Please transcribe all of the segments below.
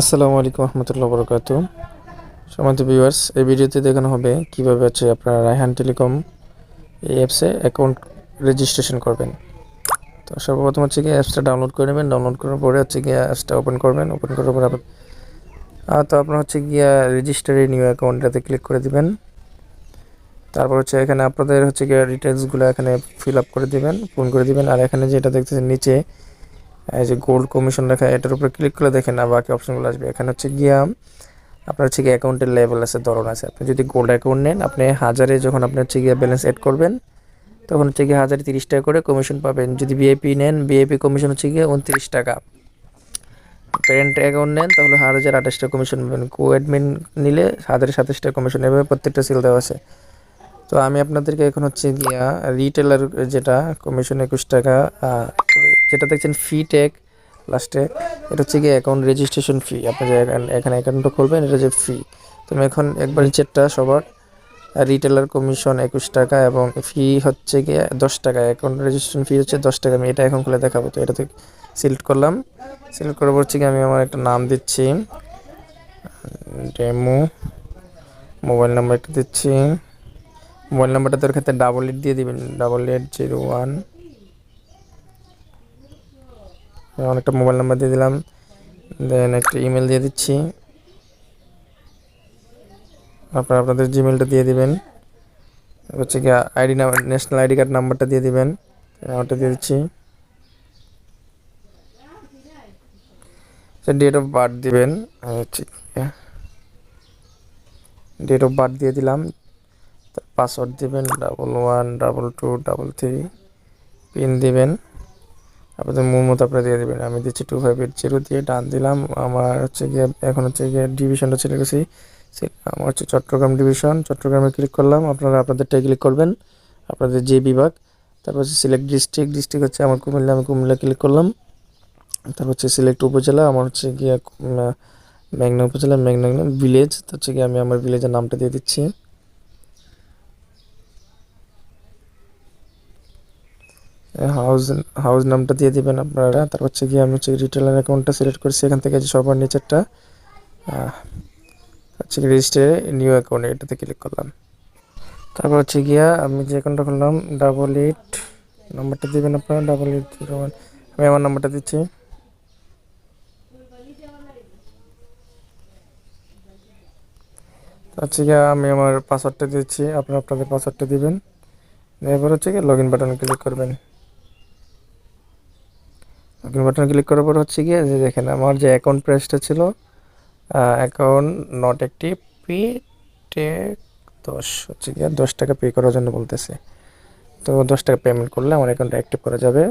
আসসালামু আলাইকুম রহমতুল্লাহ বরকাত সমান্ত ভিউয়ার্স এই ভিডিওতে দেখানো হবে কীভাবে হচ্ছে আপনারা রায়হান টেলিকম এই অ্যাপসে অ্যাকাউন্ট রেজিস্ট্রেশন করবেন। তো সর্বপ্রথম হচ্ছে গিয়ে অ্যাপসটা ডাউনলোড করে নেবেন। ডাউনলোড করার পরে হচ্ছে গিয়ে অ্যাপসটা ওপেন করবেন। ওপেন করার পরে তো আপনার হচ্ছে গিয়া রেজিস্টারে নিউ অ্যাকাউন্টটাতে ক্লিক করে দিবেন। তারপর হচ্ছে এখানে আপনাদের হচ্ছে গিয়ে ডিটেলসগুলো এখানে ফিল আপ করে দিবেন ফোন করে দিবেন। আর এখানে যেটা দেখতেছেন, নিচে এই যে গোল্ড কমিশন লেখা, এটার উপরে ক্লিক করে দেখেন আর বাকি অপশনগুলো আসবে। এখানে হচ্ছে গিয়া, আপনার হচ্ছে গিয়ে অ্যাকাউন্টের লেভেল আছে, ধরন আছে। আপনি যদি গোল্ড অ্যাকাউন্ট নেন, আপনি হাজারে যখন আপনি হচ্ছে গিয়ে ব্যালেন্স অ্যাড করবেন, তখন হচ্ছে গিয়ে হাজারে তিরিশ টাকা করে কমিশন পাবেন। যদি ভিআইপি নেন ভিআইপি কমিশন হচ্ছে গিয়ে উনত্রিশ টাকা। প্যারেন্ট অ্যাকাউন্ট নেন, তাহলে হাজার আঠাশ টাকা কমিশন পাবেন। কো অ্যাডমিন নিলে হাজারে সাতাশ টাকা কমিশন এভাবে প্রত্যেকটা সিল দেওয়া আছে। তো আমি আপনাদেরকে এখন হচ্ছে গিয়া রিটেলার যেটা কমিশন একুশ টাকা যেটা দেখছেন ফি টেক লাস্টে এটা হচ্ছে গিয়ে অ্যাকাউন্ট রেজিস্ট্রেশন ফি আপনি যে এখানে অ্যাকাউন্টটা খুলবেন, এটা যে ফি তুমি এখন একবার নিচেরটা সবার রিটেলার কমিশন একুশ টাকা এবং ফি হচ্ছে গিয়ে দশ টাকা। অ্যাকাউন্ট রেজিস্ট্রেশন ফি হচ্ছে দশ টাকা। আমি এটা এখন খুলে দেখাবো। তো এটাতে সিলেক্ট করলাম। সিলেক্ট করার পর হচ্ছে গিয়ে আমি আমার একটা নাম দিচ্ছি। ডেমো মোবাইল নাম্বারটা দিচ্ছি। মোবাইল নাম্বারটা তোর ক্ষেত্রে ডাবল এইট দিয়ে দিবেন। ডাবল এইট জিরো ওয়ান অনেকটা মোবাইল নাম্বার দিয়ে দিলাম। দেন একটা ইমেল দিয়ে দিচ্ছি। আপনারা আপনাদের জিমেলটা দিয়ে দিবেন। হচ্ছে কি ID number national ID card নাম্বারটা দিয়ে দিবেন। নাম্বারটা দিয়ে দিচ্ছি। ডেট অফ বার্থ দিবেন। হচ্ছে ডেট অফ বার্থ দিয়ে দিলাম। পাসওয়ার্ড দিবেন double one double two double three pin দিবেন। আপনাদের মূল মতো আপনারা দিয়ে দেবেন। আমি দিচ্ছি টু ফাইভ এইট জিরো দিয়ে ডান দিলাম। আমার হচ্ছে গিয়ে, এখন হচ্ছে গিয়ে ডিভিশনটা চলে গেছি। আমার হচ্ছে চট্টগ্রাম ডিভিশন চট্টগ্রামে ক্লিক করলাম। আপনারা আপনাদেরটাই ক্লিক করবেন। আপনাদের যে বিভাগ, তারপর হচ্ছে সিলেক্ট ডিস্ট্রিক্ট ডিস্ট্রিক্ট হচ্ছে আমার কুমিল্লা। আমি কুমিল্লা ক্লিক করলাম। তারপর হচ্ছে সিলেক্ট উপজেলা। আমার হচ্ছে গিয়ে মেঘনা উপজেলা, মেঘনা ভিলেজ হচ্ছে গিয়ে আমি আমার ভিলেজের নামটা দিয়ে দিচ্ছি। হাউস হাউস নামটা দিয়ে দিবেন আপনারা। তারপর হচ্ছে গিয়ে আমি হচ্ছে রিটেলার অ্যাকাউন্টটা সিলেক্ট করছি, এখান থেকে যে সবার নিচেরটা। হচ্ছে রেজিস্টারে নিউ অ্যাকাউন্ট এটাতে ক্লিক করলাম। তারপর হচ্ছে গিয়া আমি যে অ্যাকাউন্টটা খুললাম ডাবল এইট নাম্বারটা দিবেন আপনারা ডাবল এইট জিরো ওয়ান আমি আমার নাম্বারটা দিচ্ছি। হচ্ছে গিয়া আমি আমার পাসওয়ার্ডটা দিচ্ছি, আপনারা আপনাদের পাসওয়ার্ডটা দিবেন। এরপর হচ্ছে গিয়ে লগ ইন বাটনে ক্লিক করবেন। লগ বাটনে ক্লিক করার পর হচ্ছে গিয়ে যে দেখেন আমার যে অ্যাকাউন্ট প্রাইসটা ছিল account not active pay take দশ, হচ্ছে গিয়ে দশ টাকা পে করার জন্য বলতেছে। তো দশ টাকা পেমেন্ট করলে আমার অ্যাকাউন্টটা অ্যাক্টিভ করা যাবে।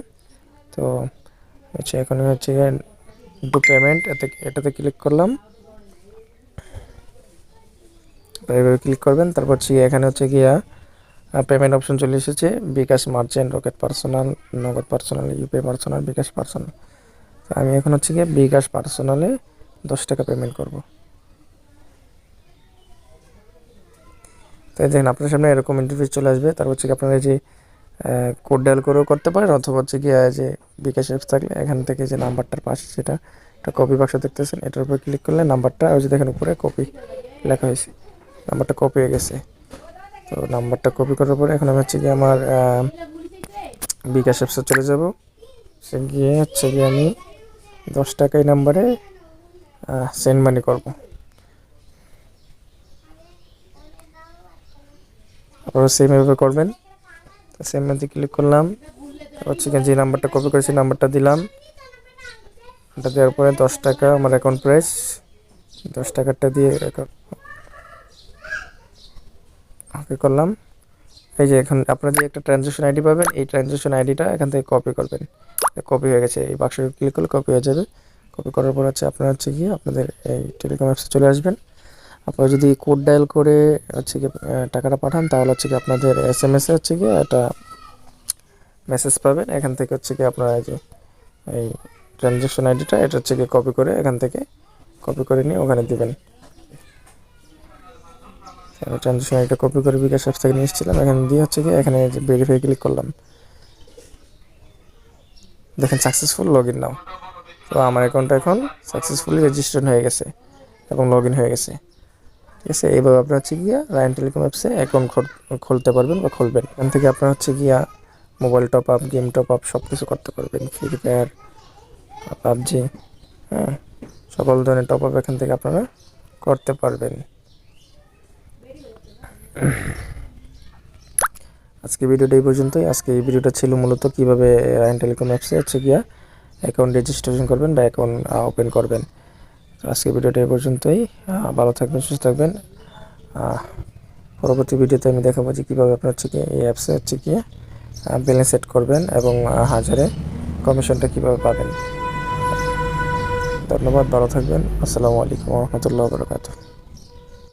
তো হচ্ছে এখন হচ্ছে গিয়ে ডু পেমেন্ট এতে, এটাতে ক্লিক করলাম। এইভাবে ক্লিক করবেন, তারপর হচ্ছে এখানে হচ্ছে গিয়া পেমেন্ট অপশন চলে এসেছে। BKash merchant Rocket personal Nagad personal Upay personal bKash personal আমি এখন হচ্ছে গিয়ে বিকাশ পার্সোনালে দশ টাকা পেমেন্ট করব। তাই দেখেন, আপনার সামনে এরকম ইন্টারভিউ চলে আসবে। তারপর হচ্ছে গিয়ে আপনারা যে কোড ডায়াল করেও করতে পারেন অথবা হচ্ছে গিয়ে যে বিকাশ অ্যাপস থাকলে এখান থেকে যে নাম্বারটার পাশে সেটা একটা কপি বাক্স দেখতেছেন, এটার উপরে ক্লিক করলে নাম্বারটা ওই যে দেখেন উপরে কপি লেখা হয়েছে। নাম্বারটা কপি হয়ে গেছে। তো নাম্বারটা কপি করার পরে এখন আমি হচ্ছে গিয়ে আমার বিকাশ অ্যাপসে চলে যাব। সে গিয়ে হচ্ছে গিয়ে আমি দশ টাকা এই নাম্বারে সেন্ড মানি করব। আপনারা সেম এভাবে করবেন। তো সেম মানি ক্লিক করলাম। হচ্ছে যে নাম্বারটা কপি করেছি, নাম্বারটা দিলাম। ওটা দেওয়ার পরে দশ টাকা আমার অ্যাকাউন্ট প্রাইস দশ টাকাটা দিয়ে ওকে করলাম। এই যে এখন আপনারা যে একটা ট্রানজ্যাকশন আইডি পাবেন, এই ট্রানজ্যাকশন আইডিটা এখান থেকে কপি করবেন। কপি হয়ে গেছে। এই বাক্সে ক্লিক করলে কপি হয়ে যাবে। কপি করার পর হচ্ছে আপনারা হচ্ছে গিয়ে আপনাদের এই টেলিকম অ্যাপসে চলে আসবেন। আপনারা যদি কোড ডায়াল করে হচ্ছে কি টাকাটা পাঠান, তাহলে হচ্ছে কি আপনাদের এস এম এসে হচ্ছে গিয়ে একটা মেসেজ পাবেন। এখান থেকে হচ্ছে কি আপনারা এই যে, এই ট্রানজ্যাকশন আইডিটা এটা হচ্ছে গিয়ে কপি করে এখান থেকে কপি করে নিয়ে ওখানে দিবেন। আমি ট্রানজ্যাকশন আইডিটা কপি করে বিকাশ অ্যাপস থেকে নিয়ে এসেছিলাম। এখানে দিয়ে হচ্ছে কি, এখানে ভেরিফাই ক্লিক করলাম। দেখেন সাকসেসফুল লগ ইন নাও তো আমার অ্যাকাউন্টটা এখন সাকসেসফুলি রেজিস্ট্রেশন হয়ে গেছে এবং লগ ইন হয়ে গেছে। ঠিক আছে এইভাবে আপনার হচ্ছে গিয়া রায়ন টেলিকম অ্যাপসে অ্যাকাউন্ট খুলতে পারবেন বা খুলবেন। এখান থেকে আপনার হচ্ছে গিয়া mobile top up game top up সব কিছু করতে পারবেন। ফ্রি ফায়ার পাবজি হ্যাঁ সকল ধরনের টপ আপ এখান থেকে আপনারা করতে পারবেন। আজকে ভিডিওটা এই পর্যন্তই। আজকে এই ভিডিওটা ছিল মূলত কীভাবে রায়ন টেলিকম অ্যাপসে হচ্ছে গিয়া অ্যাকাউন্ট রেজিস্ট্রেশন করবেন বা অ্যাকাউন্ট ওপেন করবেন। তো আজকে ভিডিওটা এই পর্যন্তই। ভালো থাকবেন, সুস্থ থাকবেন। পরবর্তী ভিডিওতে আমি দেখাবো যে কীভাবে আপনার হচ্ছে কি এই অ্যাপসে হচ্ছে কি ব্যালেন্স সেট করবেন এবং হাজারে কমিশনটা কীভাবে পাবেন। ধন্যবাদ, ভালো থাকবেন। আসসালামু আলাইকুম রহমতুল্লাহ বরকাতুহ।